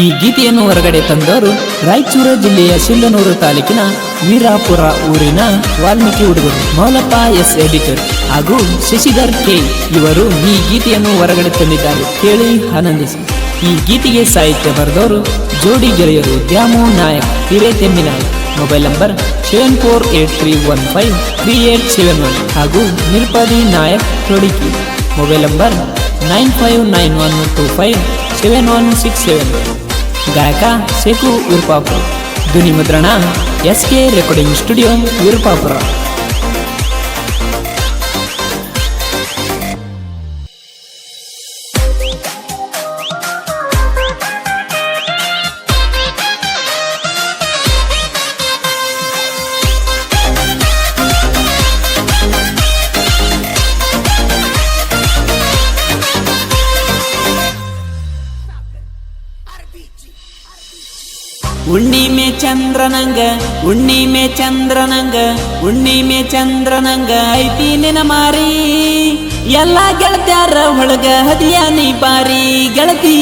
ಈ ಗೀತೆಯನ್ನು ಹೊರಗಡೆ ತಂದವರು ರಾಯಚೂರು ಜಿಲ್ಲೆಯ ಸಿಂಧನೂರು ತಾಲೂಕಿನ ವೀರಾಪುರ ಊರಿನ ವಾಲ್ಮೀಕಿ ಹುಡುಗರು ಮೌಲಪ್ಪ ಎಸ್ ಎಡಿಟರ್ ಹಾಗೂ ಶಶಿಧರ್ ಕೆ. ಇವರು ಈ ಗೀತೆಯನ್ನು ಹೊರಗಡೆ ತಂದಿದ್ದಾರೆ. ಕೇಳಿ ಆನಂದಿಸಿ. ಈ ಗೀತೆಗೆ ಸಾಹಿತ್ಯ ಬರೆದವರು ಜೋಡಿ ಗೆಳೆಯರು Dyamu Nayak Hiretemminayak mobile number seven four eight three one five three eight seven one ಹಾಗೂ Nirupadi Nayak Todiki mobile number nine five nine one two five seven one six seven. ಗಾಯಕ ಶೇಖು ವಿರುಪಾಪುರ. ಧ್ವನಿ ಮುದ್ರಣ S K recording studio Virupapura. ಉಣ್ಣಿಮೆ ಚಂದ್ರನಂಗ ಉಣ್ಣಿಮೆ ಚಂದ್ರನಂಗ ಉಣ್ಣಿಮೆ ಚಂದ್ರನಂಗ ಐತಿ ನಿನ ಮಾರಿ. ಎಲ್ಲ ಗೆಳತ್ಯಾರ ಒಳಗ ಹದಿಯ ನೀ ಬಾರಿ ಗೆಳತಿ.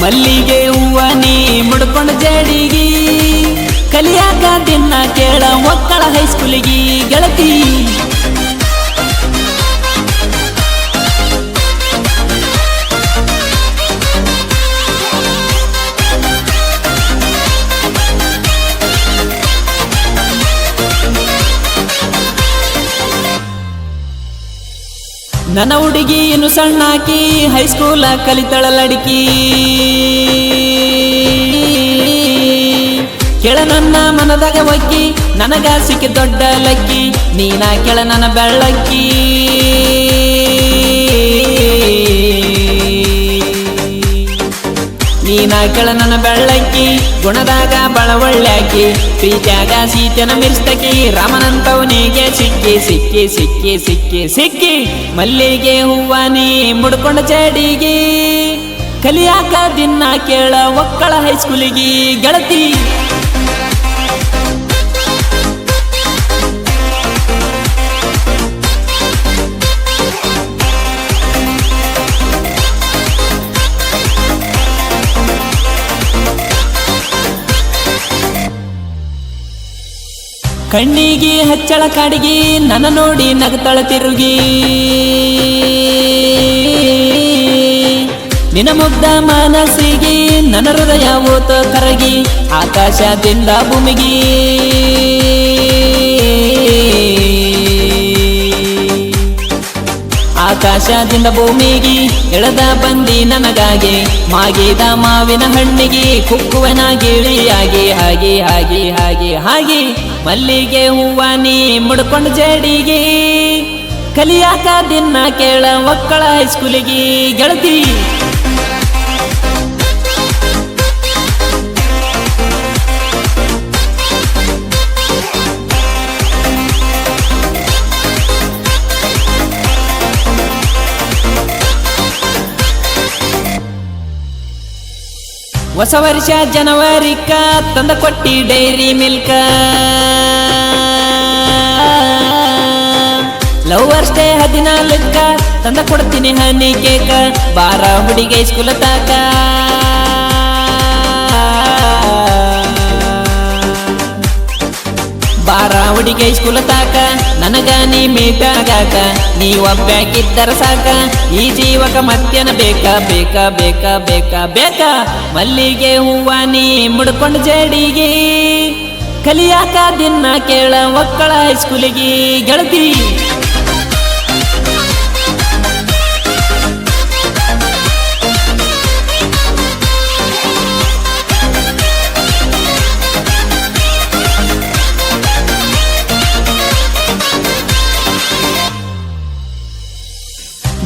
ಮಲ್ಲಿಗೆ ಹೂವ ನೀ ಮುಡ್ಕೊಂಡು ಜಡಿಗಿ, ಕಲಿಯಾಕ ದಿನ ಕೇಳ ಮಕ್ಕಳ ಹೈಸ್ಕೂಲಿಗಿ ಗೆಳತಿ. ನನ್ನ ಹುಡುಗಿ ಏನು ಸಣ್ಣಾಕಿ ಹೈಸ್ಕೂಲ ಕಲಿತಳ ಲಡಿಕಿ ಕೆಳ ನನ್ನ ಮನದಾಗ ಒಕ್ಕಿ ನನಗ ಸಿಕ್ಕಿ ದೊಡ್ಡ ಲಕ್ಕಿ, ನೀನ ಕೆಳ ನನ್ನ ಬೆಳ್ಳಕ್ಕಿ. ನೀನ ಕೆಳ ನನ್ನ ಬೆಳ್ಳಕ್ಕಿ. ಗುಣದಾಗ ಬಳವಳ್ಳಾಕಿ ಪ್ರೀತ್ಯಾಗ ಸೀತನ ಮಿರ್ಸ್ತಕಿ ರಾಮನಂತವನಿಗೆ ಸಿಕ್ಕಿ ಸಿಕ್ಕಿ ಸಿಕ್ಕಿ ಸಿಕ್ಕಿ ಸಿಕ್ಕಿ. ಮಲ್ಲಿಗೆ ಹೂವ ನೀ ಮುಡ್ಕೊಂಡ ಚಡಿಗಿ ಕಲಿಯಾಕ ದಿನ ಕೇಳ ಒಕ್ಕಳ ಹೈಸ್ಕೂಲಿಗಿ ಗೆಳತಿ. ಕಣ್ಣಿಗೆ ಹಚ್ಚಳ ಕಾಡಿಗೆ, ನನ್ನ ನೋಡಿ ನಗತಳ ತಿರುಗಿ. ನಿನ ಮುಗ್ಧ ಮನಸ್ಸಿಗೆ, ನನ್ನ ಹೃದಯ ಓತ ಕರಗಿ, ಆಕಾಶದಿಂದ ಭೂಮಿಗೆ. ಆಕಾಶದಿಂದ ಭೂಮಿಗೆ, ಎಳೆದ ಬಂದಿ ನನಗಾಗಿ, ಮಾಗಿದ ಮಾವಿನ ಹಣ್ಣಿಗೆ ಕುಕ್ಕುವನ ಗಿಳಿಯಾಗಿ ಹಾಗೆ ಹಾಗೆ ಹಾಗೆ ಹಾಗೆ. ಮಲ್ಲಿಗೆ ಹೂವ ನೀ ಮುಡ್ಕೊಂಡು ಜಡಿಗೆ ಕಲಿಯಾಕ ದಿನ ಕೇಳ ಮಕ್ಕಳ ಹೈಸ್ಕೂಲಿಗೆ ಗೆಳತಿ. ಹೊಸ ವರ್ಷ ಜನವರಿಕ ತಂದ ಕೊಟ್ಟಿ ಡೈರಿ ಮಿಲ್ಕ. ಲವ್ ಡೇ ಹದಿನಾಲ್ಕ, ತಂದ ಕೊಡ್ತೀನಿ ಹನಿ ಕೇಕ. ಬಾರ ಹುಡುಗಿ ಸ್ಕೂಲ ತಾಕ. ಬಾರ ಹುಡುಗಿ ಸ್ಕೂಲ ತಾಕ, ನನಗ ನೀ ಮೀಟಾಗಾಕ ನೀ ಒಬ್ಬ್ಯಾಕಿದ್ದರ ಸಾಕ, ಈ ಜೀವಕ ಮತ್ತೇನ ಬೇಕಾ ಬೇಕಾ ಬೇಕಾ ಬೇಕಾ ಬೇಕಾ? ಮಲ್ಲಿಗೆ ಹೂವ ನೀ ಮುಡ್ಕೊಂಡು ಜಡಿಗೆ, ಕಲಿಯಾಕ ದಿನ ಕೇಳ ಮಕ್ಕಳ ಹೈಸ್ಕೂಲಿಗೆ ಗೆಳತಿ.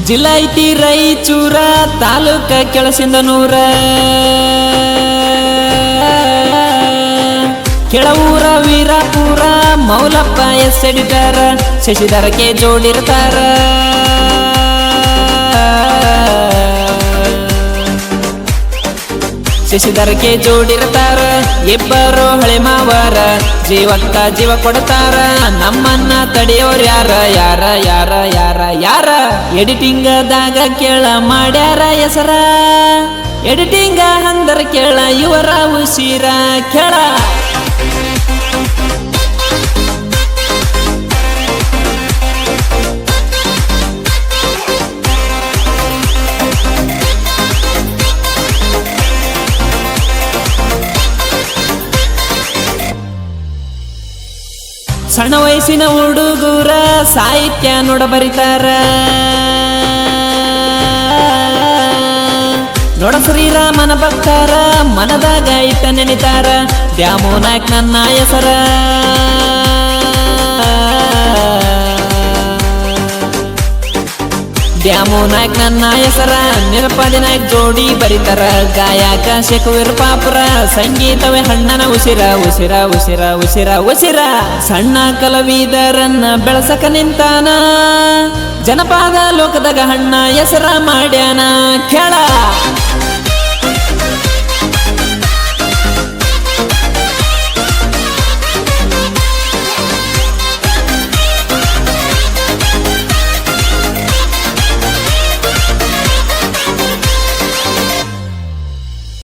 ಜಿಲ್ಲಾ ಐತಿ ರಾಯಚೂರ ತಾಲೂಕ ಕೆಳಸಿಂದ ನೂರ. ಕೆಳವೂರ ವೀರಾಪುರ ಮೌಲಪ್ಪ ಎಸ್ ಎಡಿಟರ್ ಶಶಿಧರಕ್ಕೆ ಜೋಡಿರ್ತಾರ. ಶಶಿಧರಕ್ಕೆ ಜೋಡಿರ್ತಾರ, ಇಬ್ಬರು ಹಳೆ ಮಾವಾರ ಜೀವಂತ ಜೀವ ಕೊಡ್ತಾರ. ನಮ್ಮನ್ನ ತಡೆಯೋರ್ ಯಾರ ಯಾರ ಯಾರ ಯಾರ ಯಾರ? ಎಡಿಟಿಂಗದಾಗ ಕೇಳ ಮಾಡ್ಯಾರ ಹೆಸರ? ಎಡಿಟಿಂಗ ಅಂದ್ರೆ ಕೇಳ ಇವರ ಉಸಿರ ಕೇಳ. ಸಣ್ಣ ವಯಸ್ಸಿನ ಹುಡುಗರ ಸಾಹಿತ್ಯ ನೋಡ ಬರಿತಾರ. ನೋಡ ಶ್ರೀರಾಮನ ಭಕ್ತಾರ ಮನದಾಗ ಇಟ್ಟ ನೆನಿತಾರ. ದ್ಯಾಮೋ ನನ್ನ ಹೆಸರ. ದ್ಯಾಮೋ ನಾಯ್ಕ ನನ್ನ ಹೆಸರ, ನಿರಪಾದಿ ನಾಯ್ಕ ಜೋಡಿ ಬರಿತಾರ. ಗಾಯಕ ಶೇಖವೀರ್ ಪಾಪುರ ಸಂಗೀತವೇ ಹಣ್ಣನ ಉಸಿರ ಉಸಿರ ಉಸಿರ ಉಸಿರ ಉಸಿರ. ಸಣ್ಣ ಕಲಾವಿದರನ್ನ ಬೆಳಸಕ ನಿಂತಾನ. ಜನಪದ ಲೋಕದಾಗ ಹಣ್ಣ ಹೆಸರ ಮಾಡ್ಯಾನ. ಕೆಳ.